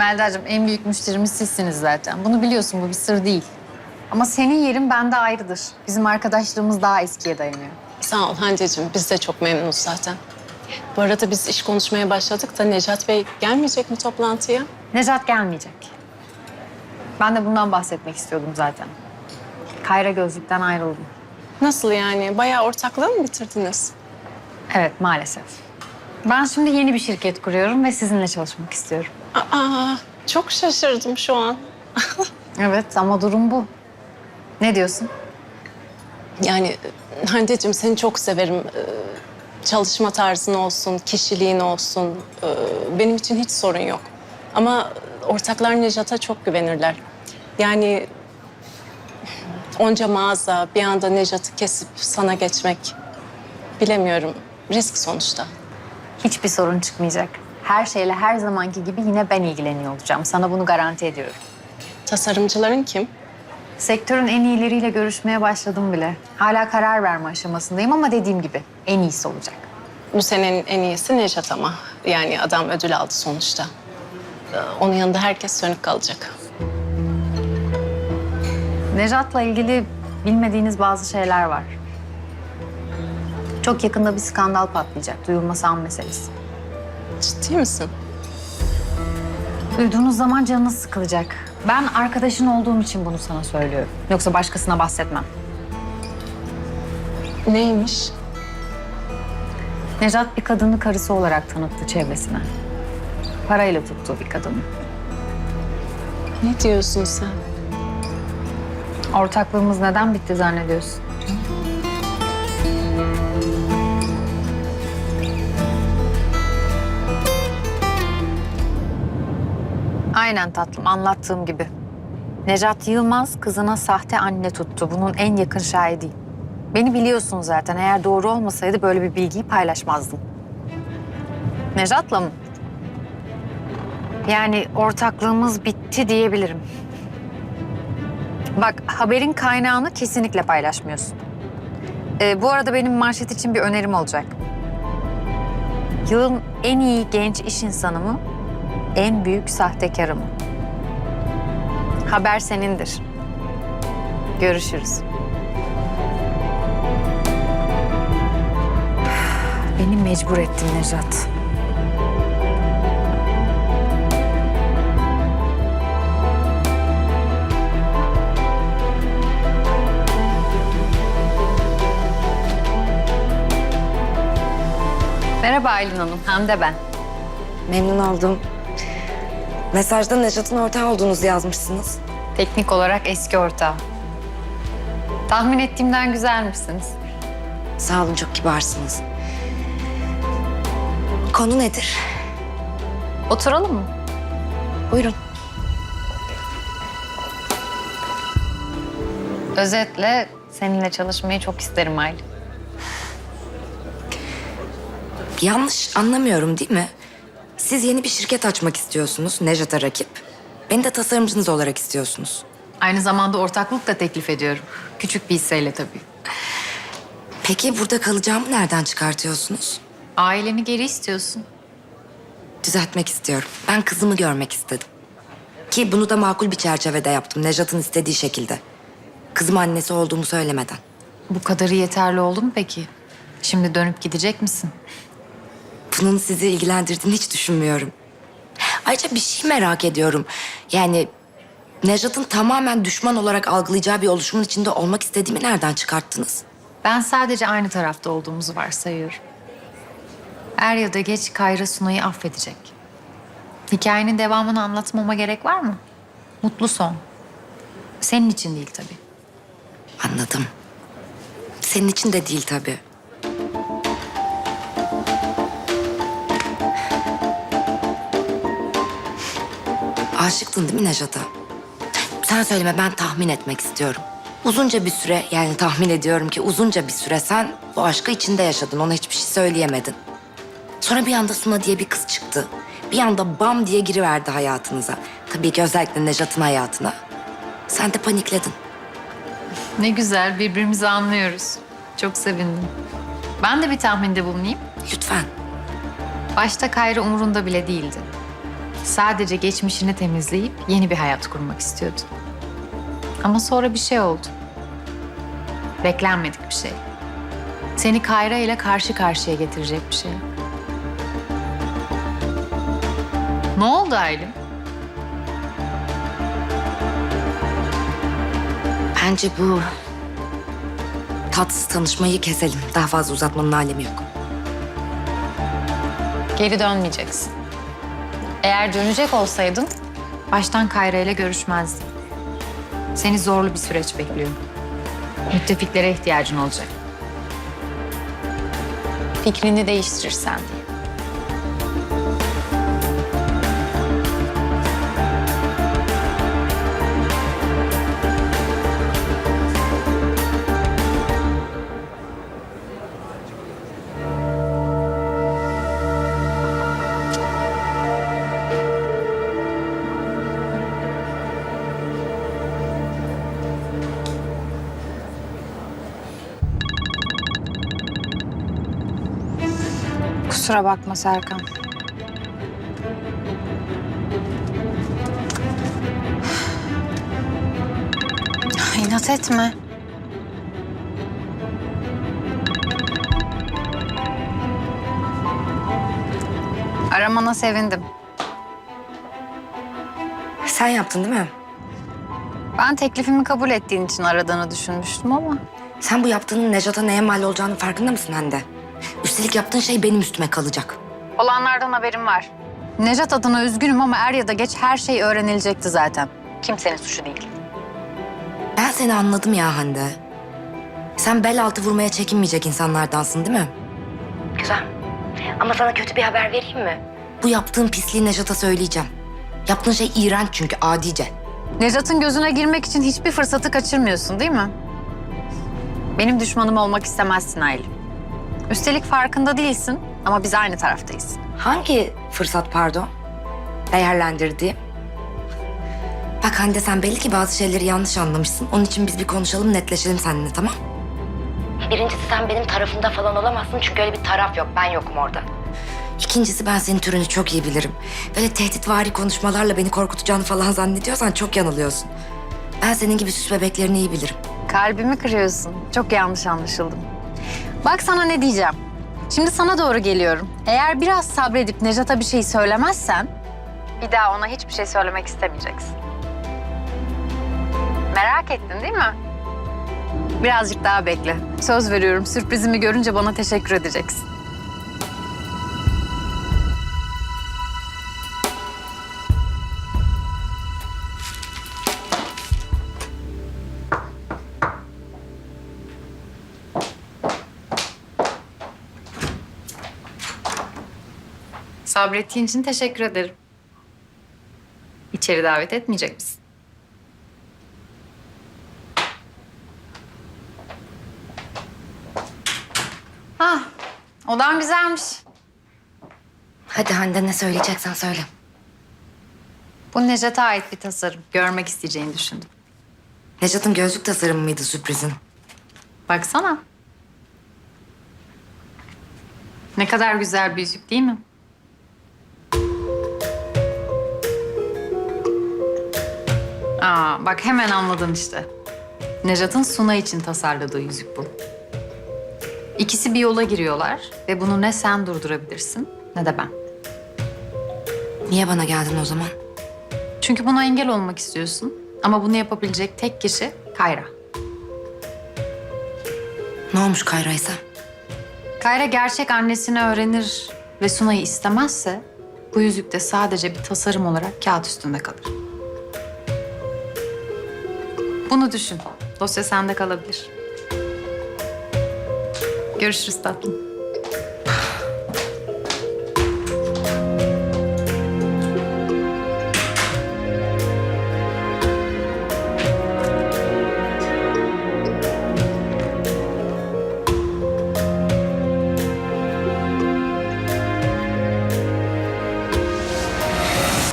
Melda'cığım en büyük müşterimiz sizsiniz zaten. Bunu biliyorsun bu bir sır değil. Ama senin yerin bende ayrıdır. Bizim arkadaşlığımız daha eskiye dayanıyor. Sağ ol Hande'cim. Biz de çok memnunuz zaten. Bu arada biz iş konuşmaya başladık da Necat Bey gelmeyecek mi toplantıya? Necat gelmeyecek. Ben de bundan bahsetmek istiyordum zaten. Kayra Gözlük'ten ayrıldım. Nasıl yani? Bayağı ortaklığı mı bitirdiniz? Evet maalesef. Ben şimdi yeni bir şirket kuruyorum ve sizinle çalışmak istiyorum. Aa, çok şaşırdım şu an. Evet ama durum bu. Ne diyorsun? Yani Hande'cim seni çok severim. Ee, Çalışma tarzın olsun, kişiliğin olsun. ee, Benim için hiç sorun yok. Ama ortaklar Nejat'a çok güvenirler. Yani onca mağaza bir anda Nejat'ı kesip sana geçmek bilemiyorum. Risk sonuçta. Hiçbir sorun çıkmayacak. Her şeyle her zamanki gibi yine ben ilgileniyor olacağım. Sana bunu garanti ediyorum. Tasarımcıların kim? Sektörün en iyileriyle görüşmeye başladım bile. Hala karar verme aşamasındayım ama dediğim gibi en iyisi olacak. Bu senenin en iyisi Nejat ama. Yani adam ödül aldı sonuçta. Ee, Onun yanında herkes sönük kalacak. Nejat'la ilgili bilmediğiniz bazı şeyler var. Çok yakında bir skandal patlayacak. Duyulması an meselesi. Ciddi misin? Duyduğunuz zaman canınız sıkılacak. Ben arkadaşın olduğum için bunu sana söylüyorum. Yoksa başkasına bahsetmem. Neymiş? Nejat bir kadını karısı olarak tanıttı çevresine. Parayla tuttuğu bir kadını. Ne diyorsun sen? Ortaklığımız neden bitti zannediyorsun? Aynen tatlım anlattığım gibi. Necat Yılmaz kızına sahte anne tuttu. Bunun en yakın şahidiyim. Beni biliyorsun zaten. Eğer doğru olmasaydı böyle bir bilgiyi paylaşmazdım. Nejat'la mı? Yani ortaklığımız bitti diyebilirim. Bak haberin kaynağını kesinlikle paylaşmıyorsun. Ee, bu arada benim manşet için bir önerim olacak. Yılın en iyi genç iş insanı mı? En büyük sahtekarı mı? Haber senindir. Görüşürüz. Beni mecbur ettin Nejat. Merhaba Aylin Hanım, Hande ben. Memnun oldum. Mesajda Nejat'ın ortağı olduğunuzu yazmışsınız. Teknik olarak eski ortağı. Tahmin ettiğimden güzelmişsiniz. Sağ olun, çok kibarsınız. Konu nedir? Oturalım mı? Buyurun. Özetle seninle çalışmayı çok isterim Aylin. Yanlış anlamıyorum değil mi? Siz yeni bir şirket açmak istiyorsunuz, Nejat'a rakip. Beni de tasarımcınız olarak istiyorsunuz. Aynı zamanda ortaklık da teklif ediyorum. Küçük bir hisseyle tabii. Peki burada kalacağımı nereden çıkartıyorsunuz? Aileni geri istiyorsun. Düzeltmek istiyorum. Ben kızımı görmek istedim. Ki bunu da makul bir çerçevede yaptım, Nejat'ın istediği şekilde. Kızım annesi olduğumu söylemeden. Bu kadarı yeterli oldu mu peki? Şimdi dönüp gidecek misin? Bunun sizi ilgilendirdiğini hiç düşünmüyorum. Ayrıca bir şey merak ediyorum. Yani Nejat'ın tamamen düşman olarak algılayacağı bir oluşumun içinde olmak istediğimi nereden çıkarttınız? Ben sadece aynı tarafta olduğumuzu varsayıyorum. Er ya da geç Kayra Sunay'ı affedecek. Hikayenin devamını anlatmama gerek var mı? Mutlu son. Senin için değil tabii. Anladım. Senin için de değil tabii. Aşıktın değil mi Nejat'a? Sen söyleme ben tahmin etmek istiyorum. Uzunca bir süre yani tahmin ediyorum ki uzunca bir süre sen bu aşkı içinde yaşadın. Ona hiçbir şey söyleyemedin. Sonra bir anda Suna diye bir kız çıktı. Bir anda bam diye giriverdi hayatınıza. Tabii ki özellikle Nejat'ın hayatına. Sen de panikledin. Ne güzel birbirimizi anlıyoruz. Çok sevindim. Ben de bir tahminde bulunayım. Lütfen. Başta Kayra umurunda bile değildi. Sadece geçmişini temizleyip yeni bir hayat kurmak istiyordu. Ama sonra bir şey oldu. Beklenmedik bir şey. Seni Kayra ile karşı karşıya getirecek bir şey. Ne oldu Aylin? Bence bu tatsız tanışmayı keselim. Daha fazla uzatmanın alemi yok. Geri dönmeyeceksin. Eğer dönecek olsaydın baştan Kayra ile görüşmezdin. Seni zorlu bir süreç bekliyor. Müttefiklere ihtiyacın olacak. Fikrini değiştirirsen diye. Kusura bakma Serkan. İnat etme. Aramana sevindim. Sen yaptın değil mi? Ben teklifimi kabul ettiğin için aradığını düşünmüştüm ama... Sen bu yaptığının Nejat'a neye mal olacağını farkında mısın Hande? Üstelik yaptığın şey benim üstüme kalacak. Olanlardan haberim var. Nejat adına üzgünüm ama er ya da geç her şey öğrenilecekti zaten. Kimsenin suçu değil. Ben seni anladım ya Hande. Sen bel altı vurmaya çekinmeyecek insanlardansın değil mi? Güzel. Ama sana kötü bir haber vereyim mi? Bu yaptığın pisliği Nejat'a söyleyeceğim. Yaptığın şey iğrenç çünkü adice. Nejat'ın gözüne girmek için hiçbir fırsatı kaçırmıyorsun değil mi? Benim düşmanım olmak istemezsin Aylin. Üstelik farkında değilsin ama biz aynı taraftayız. Hangi fırsat pardon? Değerlendirdiğim. Bak Hande sen belli ki bazı şeyleri yanlış anlamışsın. Onun için biz bir konuşalım, netleşelim seninle tamam? Birincisi sen benim tarafımda falan olamazsın çünkü öyle bir taraf yok. Ben yokum orada. İkincisi ben senin türünü çok iyi bilirim. Böyle tehditvari konuşmalarla beni korkutacağını falan zannediyorsan çok yanılıyorsun. Ben senin gibi süs bebeklerini iyi bilirim. Kalbimi kırıyorsun. Çok yanlış anlaşıldım. Bak sana ne diyeceğim. Şimdi sana doğru geliyorum. Eğer biraz sabredip Nejat'a bir şey söylemezsen... Bir daha ona hiçbir şey söylemek istemeyeceksin. Merak ettin değil mi? Birazcık daha bekle. Söz veriyorum sürprizimi görünce bana teşekkür edeceksin. Sabrettiğin için teşekkür ederim. İçeri davet etmeyecek misin? Ah, odan güzelmiş. Hadi Hande ne söyleyeceksen söyle. Bu Necat'a ait bir tasarım. Görmek isteyeceğini düşündüm. Nejat'ın gözlük tasarımı mıydı sürprizin? Baksana. Ne kadar güzel bir yüzük değil mi? Aa, bak hemen anladın işte. Nejat'ın Suna için tasarladığı yüzük bu. İkisi bir yola giriyorlar ve bunu ne sen durdurabilirsin ne de ben. Niye bana geldin o zaman? Çünkü buna engel olmak istiyorsun. Ama bunu yapabilecek tek kişi Kayra. Ne olmuş Kayra'ysa? Kayra gerçek annesini öğrenir ve Sunay'ı istemezse bu yüzük de sadece bir tasarım olarak kağıt üstünde kalır. Bunu düşün. Dosya sende kalabilir. Görüşürüz tatlım.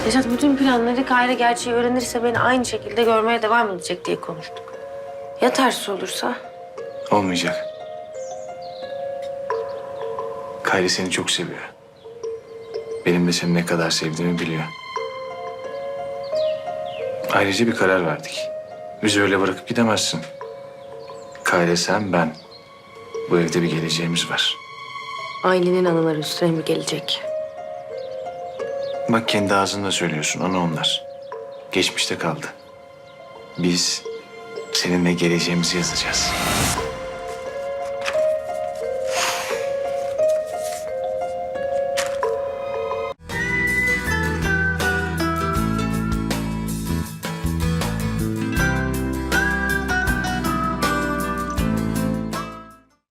Neşat bütün planları Kayra gerçeği öğrenirse beni aynı şekilde görmeye devam edecek diye konuştuk. Ya tersi olursa? Olmayacak. Kayri seni çok seviyor. Benim de seni ne kadar sevdiğimi biliyor. Ayrıca bir karar verdik. Bizi öyle bırakıp gidemezsin. Kayra sen, ben. Bu evde bir geleceğimiz var. Ailenin anıları üstüne mi gelecek? Bak kendi ağzında söylüyorsun, ana onlar. Geçmişte kaldı. Biz seninle geleceğimizi yazacağız.